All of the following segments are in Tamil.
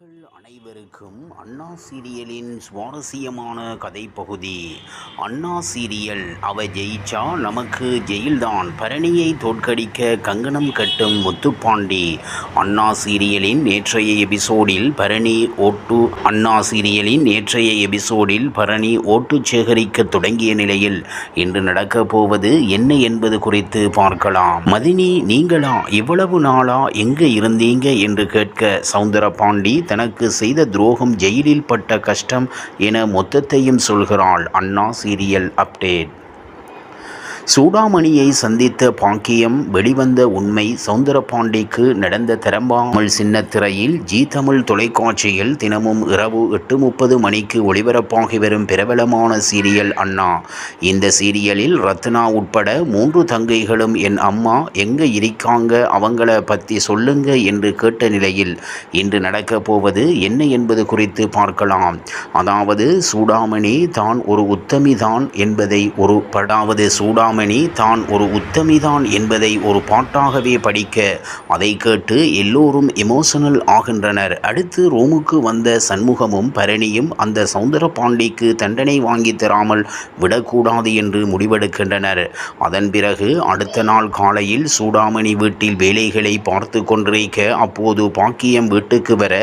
நேயர்கள் அனைவருக்கும் அண்ணா சீரியலின் சுவாரஸ்யமான கதைப்பகுதி. அண்ணா சீரியல் அவ ஜெயிச்சா நமக்கு ஜெயில்தான். பரணியை தோற்கடிக்க கங்கணம் கட்டும் முத்துப்பாண்டி. அண்ணா சீரியலின் நேற்றைய எபிசோடில் பரணி ஓட்டு அண்ணா சீரியலின் நேற்றைய எபிசோடில் பரணி ஓட்டு சேகரிக்க தொடங்கிய நிலையில் இன்று நடக்கப் போவது என்ன என்பது குறித்து பார்க்கலாம். மதினி நீங்களா இவ்வளவு நாளா எங்கே இருந்தீங்க என்று கேட்க சவுந்தரபாண்டி தனக்கு செய்த துரோகம் ஜெயிலில் பட்ட கஷ்டம் என மொத்தத்தையும் சொல்கிறாள் அண்ணா சீரியல் அப்டேட். சூடாமணியை சந்தித்த பாக்கியம் வெளிவந்த உண்மை சவுந்தரபாண்டிக்கு நடந்த திறம்பாமல் சின்னத்திரையில் ஜி தமிழ் தொலைக்காட்சியில் தினமும் இரவு எட்டு முப்பது மணிக்கு ஒளிபரப்பாகி வரும் பிரபலமான சீரியல் அண்ணா. இந்த சீரியலில் ரத்னா உட்பட மூன்று தங்கைகளும் என் அம்மா எங்க இருக்காங்க அவங்கள பற்றி சொல்லுங்க என்று கேட்ட நிலையில் இன்று நடக்கப் போவது என்ன என்பது குறித்து பார்க்கலாம். அதாவது சூடாமணி தான் ஒரு உத்தமிதான் என்பதை ஒரு படாவது சூடாமணி தான் ஒரு உத்தமிதான் என்பதை ஒரு பாட்டாகவே படிக்க அதை கேட்டு எல்லோரும் எமோஷனல் ஆகின்றனர். அடுத்து ரோமுக்கு வந்த சண்முகமும் பரணியும் அந்த சவுந்தர பாண்டிக்கு தண்டனை வாங்கி தராமல் விடக்கூடாது என்று முடிவெடுக்கின்றனர். அதன் பிறகு அடுத்த நாள் காலையில் சூடாமணி வீட்டில் வேலைகளை பார்த்து கொண்டிருக்க அப்போது பாக்கியம் வீட்டுக்கு வர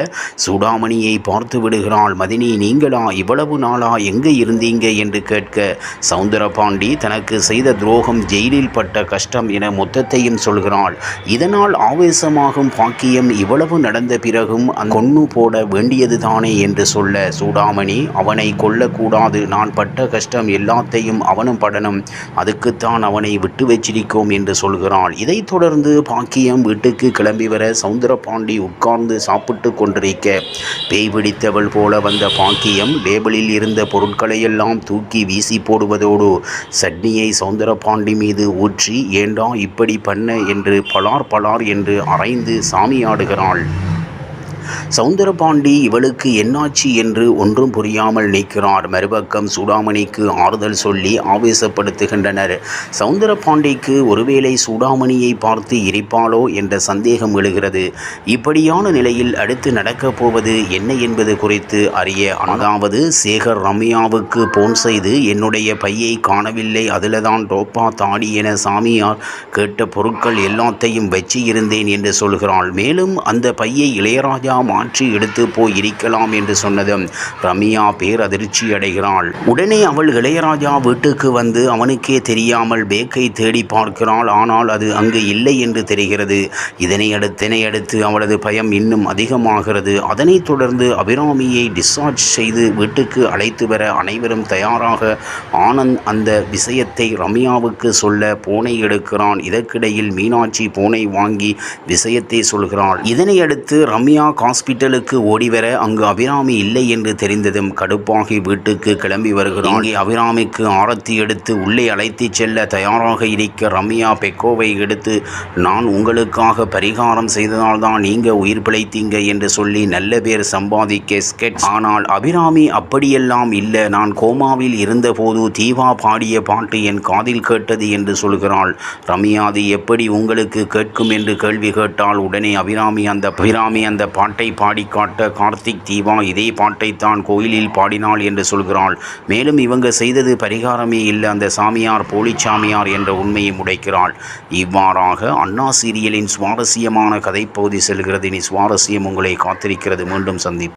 சூடாமணியை பார்த்து விடுகிறாள். மதினி நீங்களா இவ்வளவு நாளா எங்கே இருந்தீங்க? என்று கேட்க சவுந்தரபாண்டி தனக்கு செய்த துரோகம் ஜெயிலில் பட்ட கஷ்டம் என மொத்தத்தையும் சொல்கிறாள். இதனால் ஆவேசமாகும் பாக்கியம் இவ்வளவு நடந்த பிறகும் அந்த கொன்னு போட வேண்டியதுதானே என்று சொல்ல சூடாமணி அவனை கொல்லக்கூடாது. நான் பட்ட கஷ்டம் எல்லாத்தையும் அவனும் படணும். அதுக்குத்தான் அவனை விட்டு வச்சிருக்கோம் என்று சொல்கிறாள். இதைத் தொடர்ந்து பாக்கியம் வீட்டுக்கு கிளம்பி வர சவுந்தரபாண்டி உட்கார்ந்து சாப்பிட்டு கொண்டிருக்க பேய் பிடித்தவள் போல வந்த பாக்கியம் டேபிளில் இருந்த பொருட்களையெல்லாம் தூக்கி வீசி போடுவதோடு சட்னியை பாண்டி மீது ஊற்றி ஏண்டா இப்படி பண்ண? என்று பலார் பலார் என்று அரைந்து சாமியாடுகிறாள் சவுந்தரபாண்டி இவளுக்கு என்னாச்சு என்று ஒன்றும் புரியாமல் நிற்கிறார். மறுபக்கம் சூடாமணிக்கு ஆறுதல் சொல்லி ஆவேசப்படுத்துகின்றனர். சவுந்தரபாண்டிக்கு ஒருவேளை சூடாமணியை பார்த்து இருப்பாளோ என்ற சந்தேகம் எழுகிறது. இப்படியான நிலையில் அடுத்து நடக்கப் போவது என்ன என்பது குறித்து அறிய அதாவது சேகர் ரம்யாவுக்கு போன் செய்து என்னுடைய பையை காணவில்லை அதில் தான் டோப்பா தாடி என சாமியார் கேட்ட பொருட்கள் எல்லாத்தையும் வச்சு இருந்தேன் என்று சொல்கிறாள். மேலும் அந்த பையை இளையராஜா மாற்றி எடுத்து போய் இருக்கலாம் என்று சொன்னதும் ரம்யா பேரதிர்ச்சி அடைகிறாள். உடனே அவள் இளையராஜா வீட்டுக்கு வந்து அவனுக்கே தெரியாமல் பேக்கை தேடி பார்க்கிறாள். ஆனால் அது அங்கு இல்லை என்று தெரிகிறது. இதனை அடுத்தினை அடுத்து அவளது பயம் இன்னும் அதிகமாகிறது. அதனைத் தொடர்ந்து அபிராமியை டிஸ்சார்ஜ் செய்து வீட்டுக்கு அழைத்து வர அனைவரும் தயாராக ஆனந்த் அந்த விஷயத்தை ரம்யாவுக்கு சொல்ல போனை எடுக்கிறான். இதற்கிடையில் மீனாட்சி போனை வாங்கி விஷயத்தை சொல்கிறாள். இதனையடுத்து ரம்யா ஹாஸ்பிட்டலுக்கு ஓடிவர அங்கு அபிராமி இல்லை என்று தெரிந்ததும் கடுப்பாகி வீட்டுக்கு கிளம்பி வருகிறான் இங்கே அபிராமிக்கு ஆரத்தி எடுத்து உள்ளே அழைத்துச் செல்ல தயாராக இருக்க ரம்யா பெக்கோவை எடுத்து நான் உங்களுக்காக பரிகாரம் செய்ததால்தான் நீங்க உயிர் பிழைத்தீங்க என்று சொல்லி நல்ல பேர் சம்பாதிக்க ஸ்கெட் ஆனால் அபிராமி அப்படியெல்லாம் இல்லை. நான் கோமாவில் இருந்தபோது தீவா பாடிய பாட்டு என் காதில் கேட்டது என்று சொல்கிறாள். ரம்யா அது எப்படி உங்களுக்கு கேட்கும்? என்று கேள்வி கேட்டால் உடனே அபிராமி அந்த அபிராமி அந்த பாட்டு பாட்டை பாடிக்காட்ட கார்த்திக் தீபா இதே பாட்டைத்தான் கோயிலில் பாடினாள் என்று சொல்கிறாள். மேலும் இவங்க செய்தது பரிகாரமே இல்லை. அந்த சாமியார் போலிச்சாமியார் என்ற உண்மையை முடைக்கிறாள். இவ்வாறாக அண்ணா சீரியலின் சுவாரஸ்யமான கதைப்பகுதி செல்கிறது. இனி சுவாரஸ்யம் உங்களை காத்திருக்கிறது. மீண்டும் சந்திப்போம்.